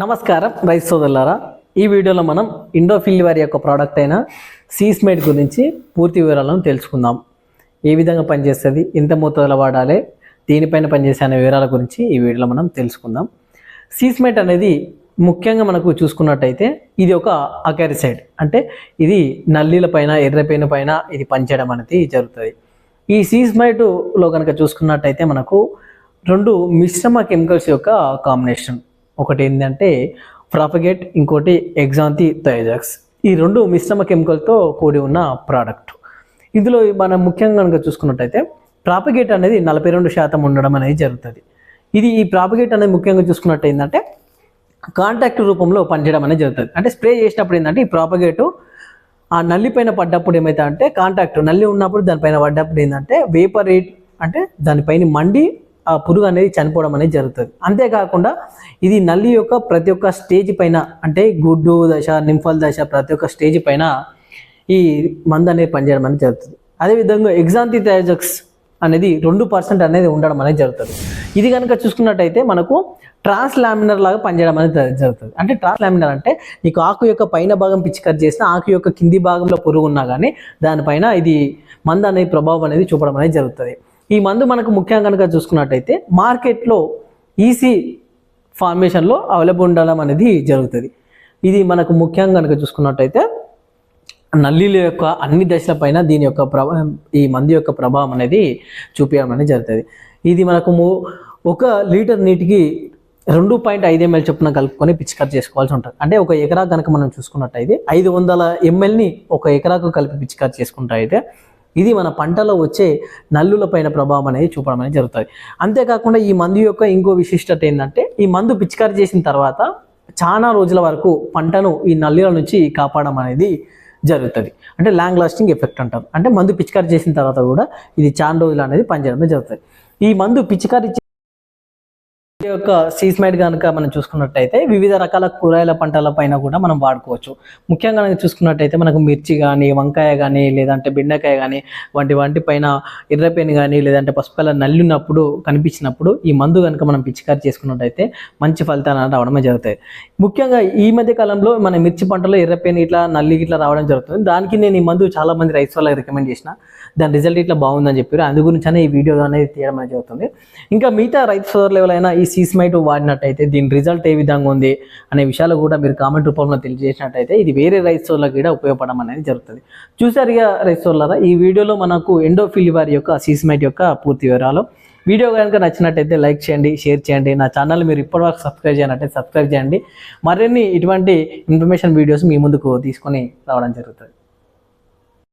నమస్కారం రైస్ సోదరులారా. ఈ వీడియోలో మనం ఇండోఫిల్ వారి యొక్క ప్రోడక్ట్ అయిన సీస్మేట్ గురించి పూర్తి వివరాలను తెలుసుకుందాం. ఏ విధంగా పనిచేస్తుంది ఎంత మోతాదులో వాడాలి దీనిపైన పనిచేసే అనే వివరాల గురించి ఈ వీడియోలో మనం తెలుసుకుందాం. సీస్మేట్ అనేది ముఖ్యంగా మనకు చూసుకున్నట్టయితే ఇది ఒక అకారిసైడ్ అంటే ఇది నల్లీల పైన ఎర్రపైన పైన ఇది పనిచేయడం అనేది జరుగుతుంది. ఈ సీస్మైట్లో కనుక చూసుకున్నట్టయితే మనకు రెండు మిశ్రమ కెమికల్స్ యొక్క కాంబినేషన్ ఒకటి ఏంటంటే ప్రాపగేట్ ఇంకోటి ఎగ్జాంతి థైజాక్స్ ఈ రెండు మిశ్రమ కెమికల్తో కూడి ఉన్న ప్రోడక్ట్. ఇందులో మనం ముఖ్యంగా కనుక చూసుకున్నట్టయితే ప్రాపగేట్ అనేది నలభై రెండు శాతం ఉండడం అనేది జరుగుతుంది. ఇది ఈ ప్రాపగేట్ అనేది ముఖ్యంగా చూసుకున్నట్టు ఏంటంటే కాంటాక్ట్ రూపంలో పనిచేయడం అనేది జరుగుతుంది. అంటే స్ప్రే చేసినప్పుడు ఏంటంటే ఈ ప్రాపగేటు ఆ నల్లి పైన పడ్డప్పుడు ఏమైతే అంటే కాంటాక్ట్ నల్లి ఉన్నప్పుడు దానిపైన పడ్డప్పుడు ఏంటంటే వేపర్ రేట్ అంటే దానిపైన మండి ఆ పురుగు అనేది చనిపోవడం అనేది జరుగుతుంది. అంతేకాకుండా ఇది నల్లి యొక్క ప్రతి ఒక్క స్టేజ్ పైన అంటే గుడ్డు దశ నింఫల్ దశ ప్రతి ఒక్క స్టేజ్ పైన ఈ మందు అనేది పనిచేయడం అనేది జరుగుతుంది. అదేవిధంగా ఎగ్జాంతి థయాజక్స్ అనేది రెండు పర్సెంట్ అనేది ఉండడం అనేది జరుగుతుంది. ఇది కనుక చూసుకున్నట్టయితే మనకు ట్రాన్స్ లామినర్ లాగా పనిచేయడం అనేది జరుగుతుంది. అంటే ట్రాన్స్ లామినర్ అంటే నీకు ఆకు యొక్క పైన భాగం పిచికట్ చేసిన ఆకు యొక్క కింది భాగంలో పురుగు ఉన్నా కానీ దానిపైన ఇది మంద అనేది ప్రభావం అనేది చూపడం అనేది జరుగుతుంది. ఈ మందు మనకు ముఖ్యంగా కనుక చూసుకున్నట్టయితే మార్కెట్లో ఈసీ ఫార్మేషన్లో అవైలబుల్ ఉండడం అనేది జరుగుతుంది. ఇది మనకు ముఖ్యంగా కనుక చూసుకున్నట్టయితే నల్లీల యొక్క అన్ని దశలపైన దీని యొక్క ప్రభా ఈ మందు యొక్క ప్రభావం అనేది చూపించడం అనేది జరుగుతుంది. ఇది మనకు ఒక లీటర్ నీటికి రెండు పాయింట్ ఐదు ఎంఎల్ చొప్పున కలుపుకొని పిచికారి చేసుకోవాల్సి ఉంటుంది. అంటే ఒక ఎకరా కనుక మనం చూసుకున్నట్టయితే ఐదు వందల ఎంఎల్ని ఒక ఎకరాకు కలిపి పిచికారి చేసుకుంటా అయితే ఇది మన పంటలో వచ్చే నల్లులపైన ప్రభావం అనేది చూపడం అనేది జరుగుతుంది. అంతేకాకుండా ఈ మందు యొక్క ఇంకో విశిష్టత ఏంటంటే ఈ మందు పిచికారి చేసిన తర్వాత చాలా రోజుల వరకు పంటను ఈ నల్లుల నుంచి కాపాడడం అనేది జరుగుతుంది. అంటే లాంగ్ లాస్టింగ్ ఎఫెక్ట్ అంటారు. అంటే మందు పిచికారి చేసిన తర్వాత కూడా ఇది చాలా రోజులు అనేది పనిచేయడం జరుగుతుంది. ఈ మందు పిచికారి యొక్క సీస్మైడ్ కనుక మనం చూసుకున్నట్టయితే వివిధ రకాల కూరగాయల పంటల పైన కూడా మనం వాడుకోవచ్చు. ముఖ్యంగా కనుక చూసుకున్నట్టయితే మనకు మిర్చి కానీ వంకాయ కానీ లేదంటే బెండకాయ కానీ వంటి వాటి పైన ఎర్రపేను కానీ లేదంటే పసుపుల నల్లి ఉన్నప్పుడు కనిపించినప్పుడు ఈ మందు కనుక మనం పిచికారి చేసుకున్నట్టయితే మంచి ఫలితాలు రావడమే జరుగుతాయి. ముఖ్యంగా ఈ మధ్య కాలంలో మన మిర్చి పంటలో ఎర్రపేను ఇట్లా నల్లి ఇట్లా రావడం జరుగుతుంది. దానికి నేను ఈ మందు చాలా మంది రైతు వాళ్ళకి రికమెండ్ చేసిన. దాని రిజల్ట్ ఇట్లా బాగుందని చెప్పారు. అందు గురించి ఈ వీడియో అనేది తీయడం అనేది జరుగుతుంది. ఇంకా మిగతా రైతు సోదరులు ఎవరైనా ఈ సీస్మైట్ వాడినట్టయితే దీని రిజల్ట్ ఏ విధంగా ఉంది అనే విషయాలు కూడా మీరు కామెంట్ రూపంలో తెలియజేసినట్టయితే ఇది వేరే రైస్ సోదరులకు కూడా ఉపయోగపడడం అనేది జరుగుతుంది. చూసారుగా ఇక రైతు ఈ వీడియోలో మనకు ఎండోఫిల్ వారి యొక్క సీస్మైట్ యొక్క పూర్తి వివరాలు. వీడియో కనుక నచ్చినట్టయితే లైక్ చేయండి షేర్ చేయండి. నా ఛానల్ మీరు ఇప్పటివరకు సబ్స్క్రైబ్ చేయనట్టయితే సబ్స్క్రైబ్ చేయండి. మరిన్ని ఇటువంటి ఇన్ఫర్మేషన్ వీడియోస్ మీ ముందుకు తీసుకొని రావడం జరుగుతుంది.